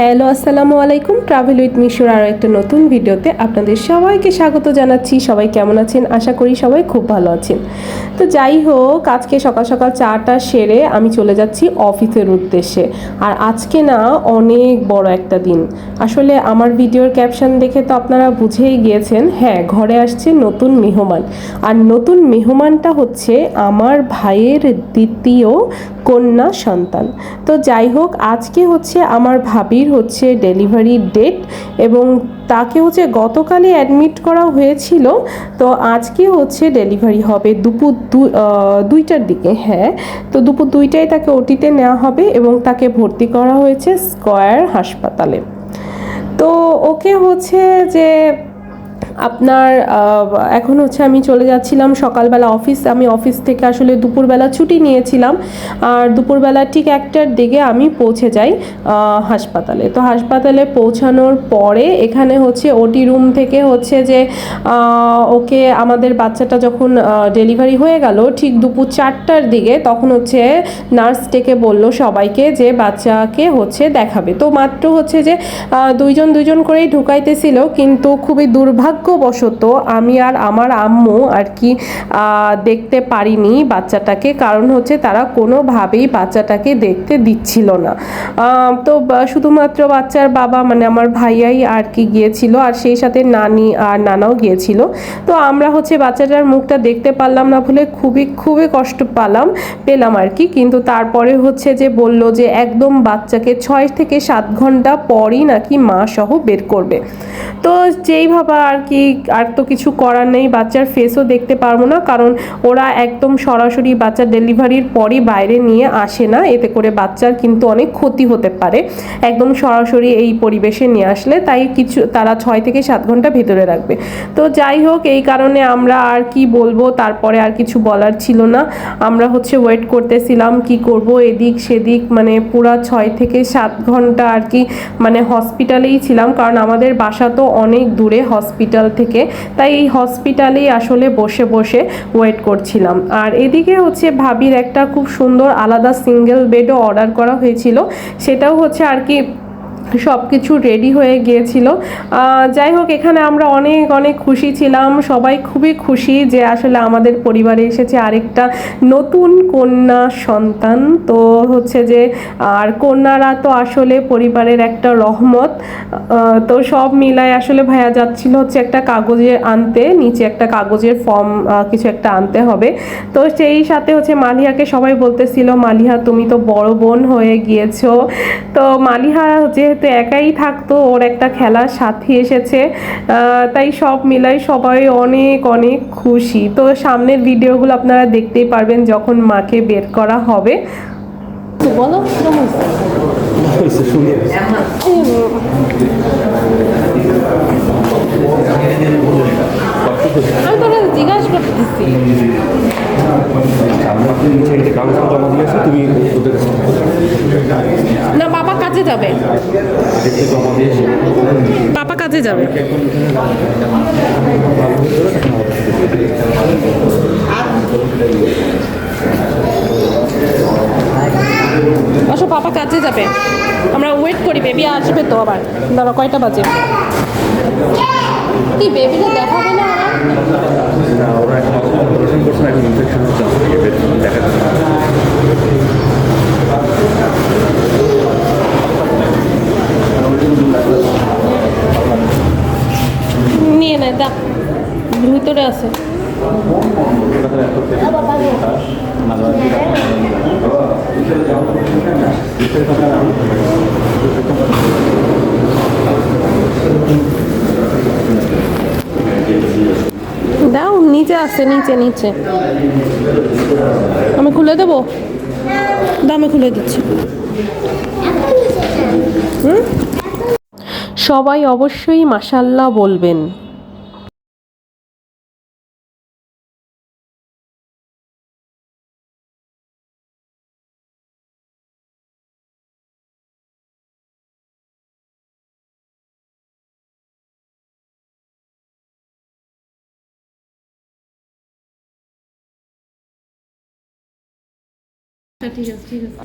Hello, আসসালামু আলাইকুম। Travel with মিশোর আরও একটা নতুন ভিডিওতে আপনাদের সবাইকে স্বাগত জানাচ্ছি। সবাই কেমন আছেন? আশা করি সবাই খুব ভালো আছেন। তো যাই হোক, আজকে সকাল সকাল চাটা সেরে আমি চলে যাচ্ছি অফিসের উদ্দেশ্যে। আর আজকে না অনেক বড় একটা দিন। আসলে আমার ভিডিওর ক্যাপশন দেখে তো আপনারা বুঝেই গিয়েছেন হ্যাঁ ঘরে আসছে নতুন মেহমান। আর নতুন মেহমানটা হচ্ছে আমার ভাইয়ের দ্বিতীয় কন্যা সন্তান। তো যাই হোক, আজকে হচ্ছে আমার ভাবির হচ্ছে ডেলিভারি ডেট এবং তাকে হচ্ছে গতকালই অ্যাডমিট করা হয়েছিল। তো আজকে হচ্ছে ডেলিভারি হবে দুপুর দুইটার দিকে হ্যাঁ। তো দুপুর দুইটায় তাকে ওটিতে নেওয়া হবে এবং তাকে ভর্তি করা হয়েছে স্কয়ার হাসপাতালে। তো ওকে হচ্ছে যে আপনার এখন হচ্ছে আমি চলে যাচ্ছিলাম সকালবেলা অফিস। আমি অফিস থেকে আসলে দুপুরবেলা ছুটি নিয়েছিলাম। আর দুপুরবেলা ঠিক একটার দিকে আমি পৌঁছে যাই হাসপাতালে। তো হাসপাতালে পৌঁছানোর পরে এখানে হচ্ছে ওটি রুম থেকে হচ্ছে যে ওকে আমাদের বাচ্চাটা যখন ডেলিভারি হয়ে গেল ঠিক দুপুর চারটার দিকে তখন হচ্ছে নার্স ডেকে বলল সবাইকে যে বাচ্চাকে হচ্ছে দেখাবে। তো মাত্র হচ্ছে যে দুইজন দুইজন করেই ঢুকাইতেছিল কিন্তু খুবই দুর্ভাগ্যবশত আমি আর আমার আম্মু আর কি দেখতে পারিনি বাচ্চাটাকে। কারণ হচ্ছে তারা কোনোভাবেই বাচ্চাটাকে দেখতে দিচ্ছিল না। তো শুধুমাত্র বাচ্চার বাবা মানে আমার ভাইয়াই আর কি গিয়েছিল আর সেই সাথে নানি আর নানাও গিয়েছিল। তো আমরা হচ্ছে বাচ্চাটার মুখটা দেখতে পারলাম না বলে খুবই খুবই কষ্ট পেলাম পেলাম আর কি। কিন্তু তারপরে হচ্ছে যে বলল যে একদম বাচ্চাকে ছয় থেকে সাত ঘণ্টা পরই নাকি মা সহ বের করবে। তো যেই যেইভাবে আর কি আর তো কিছু করার নেই, বাচ্চার ফেসও দেখতে পারব না, কারণ ওরা একদম সরাসরি বাচ্চার ডেলিভারির পরই বাইরে নিয়ে আসে না, এতে করে বাচ্চার কিন্তু অনেক ক্ষতি হতে পারে, একদম সরাসরি এই পরিবেশে নিয়ে আসলে, তাই কিছু, তারা ছয় থেকে সাত ঘণ্টা ভেতরে রাখবে। তো যাই হোক, এই কারণে আমরা আর কি বলব, তারপরে আর কিছু বলার ছিল না, আমরা হচ্ছে ওয়েট করতেছিলাম, কি করব এদিক সেদিক মানে পুরা ছয় থেকে সাত ঘণ্টা আর কি মানে হসপিটালেই ছিলাম, কারণ আমাদের বাসা তো অনেক দূরে হসপিটাল থেকে, তাই এই হসপিটালেই আসলে বসে বসে ওয়েট করছিলাম। আর এদিকে হচ্ছে ভাবির একটা খুব সুন্দর আলাদা সিঙ্গেল বেডও অর্ডার করা হয়েছিল, সেটাও হচ্ছে আর কি সব কিছু রেডি হয়ে গিয়েছিল। যাই হোক, এখানে আমরা অনেক অনেক খুশি ছিলাম। সবাই খুবই খুশি যে আসলে আমাদের পরিবারে এসেছে আরেকটা নতুন কন্যা সন্তান। তো হচ্ছে যে, আর কন্যারা তো আসলে পরিবারের একটা রহমত। তো সব মিলায় আসলে ভাইয়া যাচ্ছিল হচ্ছে একটা কাগজে আনতে, নিচে একটা কাগজের ফর্ম কিছু একটা আনতে হবে। তো সেই সাথে হচ্ছে মালিহাকে সবাই বলতেছিল, মালিহা, তুমি তো বড় বোন হয়ে গিয়েছো। তো মালিহা যেহেতু একাই থাকতো ওর একটা খেলার সাথী এসেছে। তাই সব মিলাই সবাই অনেক অনেক খুশি। তো সামনের ভিডিওগুলো আপনারা দেখতেই পারবেন যখন মাকে বের করা হবে। বলো আমি তোকে জিজ্ঞাসা করতেছি। না বাবা কাজে যাবে? পাপা কাজে যাবে? আসো পাপা কাজে যাবে। আমরা ওয়েট করি বেবি আসবে তো আবার। দাঁড়া কয়টা বাজে? কি বেবিটা দেখাবে না ওরা? এখন আছে। দাও, নিচে আছে, নিচে নিচে। আমি খুলে দেবো? দামে খুলে দিচ্ছি? সবাই অবশ্যই মাসাল্লাহ বলবেন। ঠিক আছে ঠিক আছে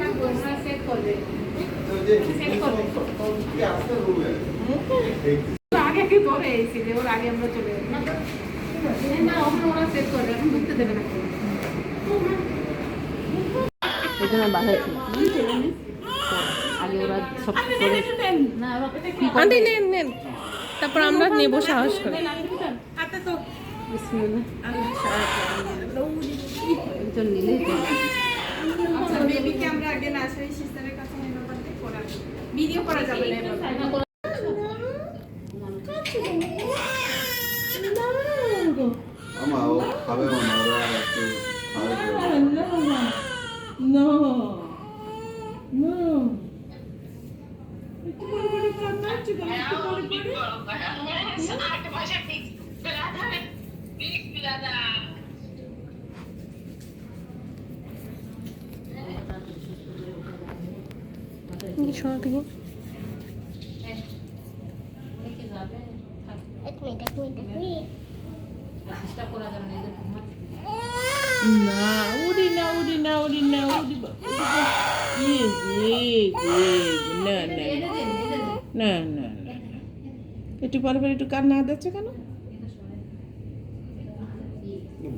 থাকব, ওরা set করবে। Set করবে। তো আগে কি করে এসেছিলে, ওর আগে আমরা চলে যাব, না? ওরা করবে, এখন ঢুকতে দেবে না। আগে ওরা সব করে না ওরা কি আন্টি নেন নেন তারপর আমরা নেব সাহস করে। আচ্ছা আমরা আগে পারতে ভিডিও করা যাবে না এভাবে। আমা ও খাবে মনে হয়, ওরা একটু খাবে কি শোনা যাবে না উড়ি না উড়ি না উড়ি না উড়ি না না না না। একটু পরে পরে একটু কান্না দিচ্ছে কেন?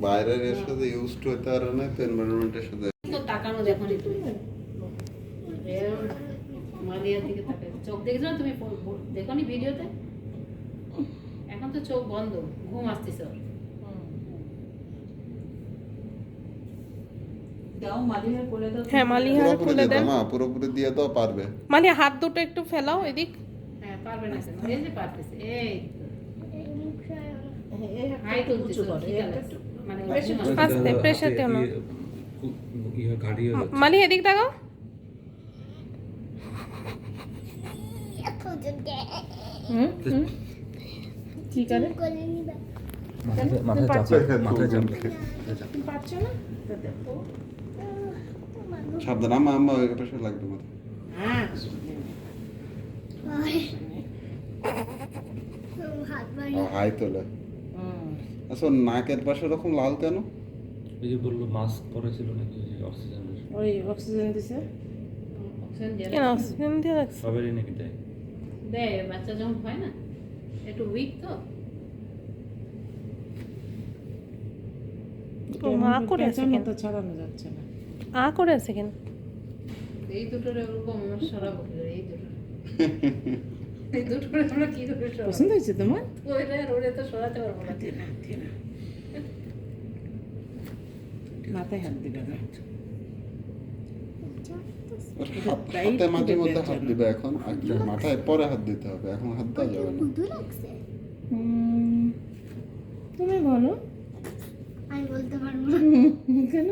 বাইরের এর সাথে ইউজ টু হতে পারে না তো এনভায়রনমেন্টের সাথে। তাকানো দেখো একটু। মালিয়ার দিকে তাকাই। চোখ দেখেছ না তুমি দেখো নি ভিডিওতে? এখন তো চোখ বন্ধ ঘুম আসতেছে হ্যাঁ মালিহার পুরোপুরি খুলে দিয়ে দেন দাও। মা পুরোপুরি দিয়ে দাও পারবে। মালি হাত দুটো একটু ফেলাও এদিক। হ্যাঁ পারবে না এই যে পারতেছে এই। মানে দিও না এদিক দেখাও একজনকে হুম, হুম। কি করে? করে মাথায় চাপে মাথায় চাপে তুমি না? সাবধান আমা আম্মা ওই পাশে লাগবে হ্যাঁ। হাত হাই তোলে। আচ্ছা নাকের পাশে ওরকম লাল কেন? ওই যে বলল মাস্ক পরেছিল নাকি ওই যে অক্সিজেনের ওই অক্সিজেন দিছে। অক্সিজেন দিয়ে রাখছে। অক্সিজেন দিয়ে রাখছে? সবারই নাকি দেয়। দেয় বাচ্চা যখন হয় না? একটু উইক তো? ও, করে আছে পেঁচানো ছড়ানো যাচ্ছে না। আ করে আছে কেন? এই দুটোর আমার এই দুটো। এই দুটোর আমরা কি করে সরাবো পছন্দ হয়েছে তোমার? ওইটা আর ওটা তো সরাতে পারব না। মাথায় হাত দিবে না। হাত- হাতে মাঝে মধ্যে হাত দিবে এখন আর মাথায় পরে হাত দিতে হবে এখন হাত দেওয়া যাবে না। তুমি বলো। আমি বলতে পারব কেন?